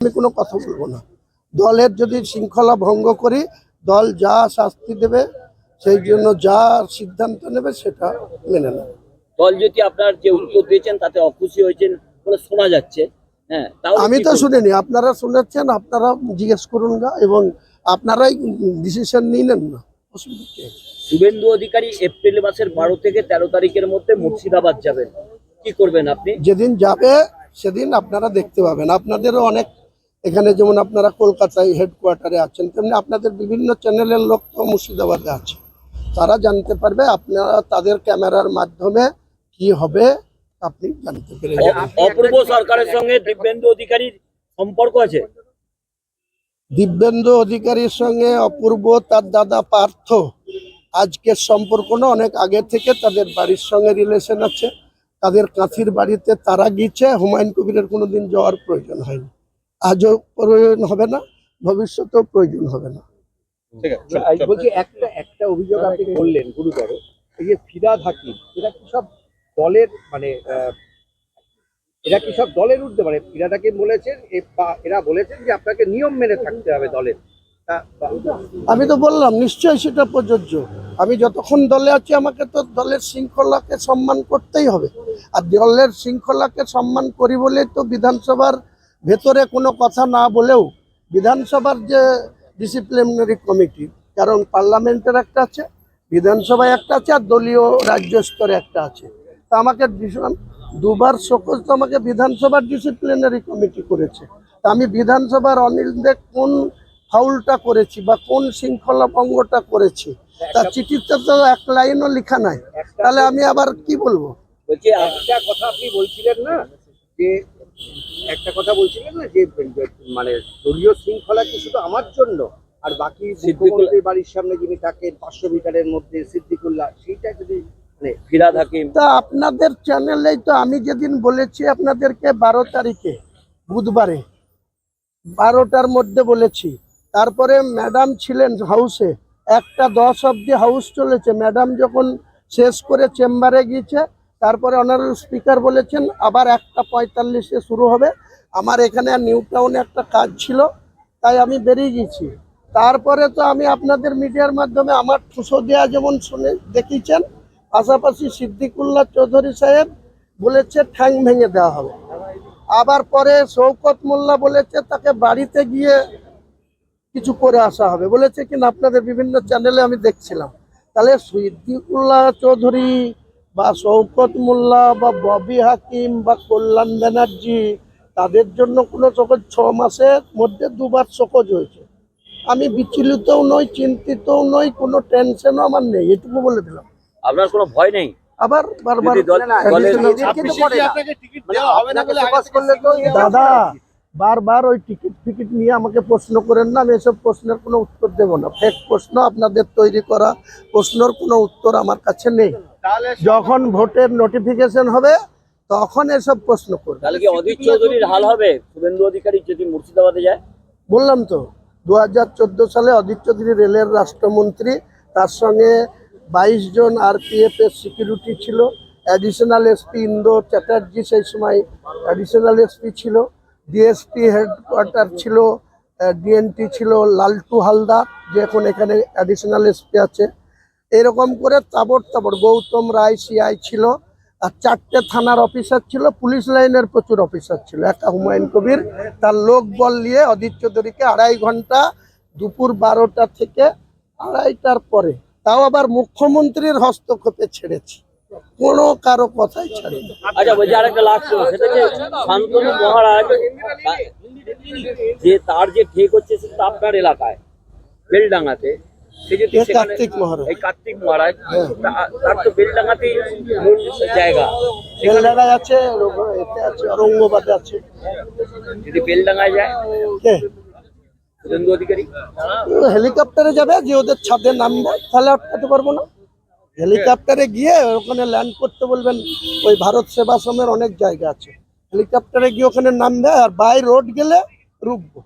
আমি কোনো কথা বলব না। দলের যদি শৃঙ্খলা ভঙ্গ করি দল যা শাস্তি দেবে সেই জন্য যা সিদ্ধান্ত নেবে সেটা মেনে নেবে। দল যদি আপনার যে উত্তর দিয়েছেন তাতে অখুশি হয়েছেন বলে শোনা যাচ্ছে। হ্যাঁ আমি তো শুনিনি আপনারা শুনেছেন আপনারা জিজ্ঞেস করুন না এবং আপনারাই ডিসিশন নিলেন না। অসুবিধা শুভেন্দু অধিকারী এপ্রিল মাসের বারো থেকে তেরো তারিখের মধ্যে মুর্শিদাবাদ যাবেন। কি করবেন আপনি? যেদিন যাবে সেদিন আপনারা দেখতে পাবেন। আপনাদেরও অনেক এখানে যেমন আপনারা কলকাতায় হেডকোয়ার্টারে আছেন তেমনি আপনাদের বিভিন্ন চ্যানেলের লোক তো মুর্শিদাবাদে আছে। তারা জানতে পারবে আপনারা তাদের ক্যামেরার মাধ্যমে কি হবে আপনি জানতে পেরে অ- যাবেন। অপূর্ব সরকারের সঙ্গে দিব্যেন্দু অধিকারীর সম্পর্ক আছে? দিব্যেন্দু অধিকারীর সঙ্গে অপূর্ব তার দাদা পার্থ আজকের সম্পর্ক না অনেক আগে থেকে তাদের বাড়ির সঙ্গে রিলেশন আছে। তাদের কাঁথির বাড়িতে তারা গিয়েছে হুমায়ুন কবিরের কোনোদিন যাওয়ার প্রয়োজন হয়নি। আজও প্রয়োজন হবে না ভবিষ্যতেও প্রয়োজন হবে না। বলছি একটা একটা অভিযোগ আপনি করলেন গুরুতর। এই যে ফিরাদ হাকিম এরা কি সব দলের মানে এরা কি সব দলের মানে ফিরাদ হাকিম বলেছেন এ- এরা বলেছেন যে আপনাকে নিয়ম মেনে থাকতে হবে দলের। তা- আমি তো বললাম নিশ্চয়ই সেটা প্রযোজ্য। আমি যতক্ষণ দলে আছি আমাকে তো দলের শৃঙ্খলাকে সম্মান করতেই হবে। আর দলের শৃঙ্খলাকে সম্মান করি বলেই তো বিধানসভার ভেতরে কোনো কথা না বলেও বিধানসভার যে ডিসিপ্লিনারি কমিটি কারণ পার্লামেন্টের একটা আছে বিধানসভায় একটা আছে আর দলীয় রাজ্য স্তরে একটা আছে। তা আমাকে ভীষণ দুবার সকল তো আমাকে বিধানসভার ডিসিপ্লিনারি কমিটি করেছে। তা আমি বিধানসভার অনিল দেব কোন ফাউলটা করেছি বা কোন শৃঙ্খলা ভঙ্গটা করেছি তার চিঠিতে তো এক লাইনও লেখা নাই। তাহলে আমি আবার কি বলব? বলছি একটা কথা আপনি বলছিলেন না যে একটা কথা বলছিলেন না যে মানে দলীয় শৃঙ্খলা কি শুধু আমার জন্য? আর বাকি মুখ্যমন্ত্রীর বাড়ির সামনে যিনি থাকেন পাঁচশো মিটারের মধ্যে সিদ্দিকুল্লাহ সেইটা যদি মানে ফিরাদ হাকিম। তা আপনাদের চ্যানেলেই তো আমি যেদিন বলেছি আপনাদেরকে বারো তারিখে বুধবারে বারোটার মধ্যে বলেছি। তারপরে ম্যাডাম ছিলেন হাউসে একটা দশ অব্দি হাউস চলেছে। ম্যাডাম যখন শেষ করে চেম্বারে গিয়েছে তারপরে অনারেবল স্পিকার বলেছেন, আবার একটা পঁয়তাল্লিশে শুরু হবে। আমার এখানে নিউ টাউনে একটা কাজ ছিল, তাই আমি বেরিয়ে গেছি। তারপরে তো আমি আপনাদের মিডিয়ার মাধ্যমে আমার ঠুসো দেওয়া যেমন শুনে দেখিয়েছেন, পাশাপাশি সিদ্দিকুল্লাহ চৌধুরী সাহেব বলেছে, ঠ্যাং ভেঙে দেওয়া হবে। আবার পরে শৌকত মোল্লা বলেছে, তাকে বাড়িতে গিয়ে কিছু করে আসা হবে। বলেছে কিনা আপনাদের বিভিন্ন চ্যানেলে আমি দেখছিলাম। তাহলে সিদ্দিকুল্লাহ চৌধুরী বা শৌকত মোল্লা বা ববি হাকিম বা কল্যাণ ব্যানার্জি তাদের জন্য কোনো সকজ ছ মাসের মধ্যে দুবার সকজ হয়েছে। আমি বিচলিতও নই চিন্তিতও নই কোনো টেনশনও আমার নেই এটুকু বলে দিলাম। আপনার কোনো ভয় নেই? আবার বারবার দাদা বারবার ওই টিকিট ফিকিট নিয়ে আমাকে প্রশ্ন করেন না আমি এসব প্রশ্নের কোনো উত্তর দেব না। ফেক প্রশ্ন আপনাদের তৈরি করা প্রশ্নের কোনো উত্তর আমার কাছে নেই। যখন ভোটের নোটিফিকেশন হবে তখন এসব প্রশ্ন করবে। তাহলে কি অধীর চৌধুরীর হাল হবে? শুভেন্দু অধিকারী যদি মুর্শিদাবাদে যায়? বললাম তো দু হাজার চোদ্দ সালে অদিত চৌধুরী রেলের রাষ্ট্রমন্ত্রী তার সঙ্গে বাইশ জন আর আরপিএফ এর সিকিউরিটি ছিল। অ্যাডিশনাল এসপি ইন্দো চ্যাটার্জি সেই সময় অ্যাডিশনাল এসপি ছিল। ডিএসপি হেডকোয়ার্টার ছিল ডিএনটি ছিল, লালটু হালদার, যে এখন এখানে অ্যাডিশনাল এসপি আছে। এরকম করে তাবড় তাবড় গৌতম রায় সিআই ছিল, আর চারটে থানার অফিসার ছিল, পুলিশ লাইনের প্রচুর অফিসার ছিল। একটা হুমায়ুন কবির, তার লোক বল নিয়ে অদিত চৌধুরীকে আড়াই ঘণ্টা দুপুর বারোটা থেকে আড়াইটার পরে। তাও আবার মুখ্যমন্ত্রীর হস্তক্ষেপে ছেড়েছি। কোনো কারও কথাই ছাড়ে আচ্ছা বলছি আরেকটা লাস্ট সেটা যে শান্তনু মহারাজ যে তার যে ঠিক হচ্ছে সেটা আপনার এলাকায় বেলডাঙ্গাতে। কার্তিক মহারাজ। কার্তিক মহারাজ হ্যাঁ। তার তো বেলডাঙ্গাতেই মূল জায়গা। বেলডাঙ্গায় আছে এতে আছে ঔরঙ্গাবাদে আছে। যদি বেলডাঙ্গায় যায় কে? শুভেন্দু অধিকারী। হেলিকপ্টারে যাবে যে ওদের ছাদে নামবে তাহলে আটকাতে পারব না। হেলিকপ্টারে গিয়ে ওখানে ল্যান্ড করতে বলবেন ওই ভারত সেবাশ্রমের অনেক জায়গা আছে। হেলিকপ্টারে গিয়ে ওখানে নামবে আর বাই রোড গেলে রুকবো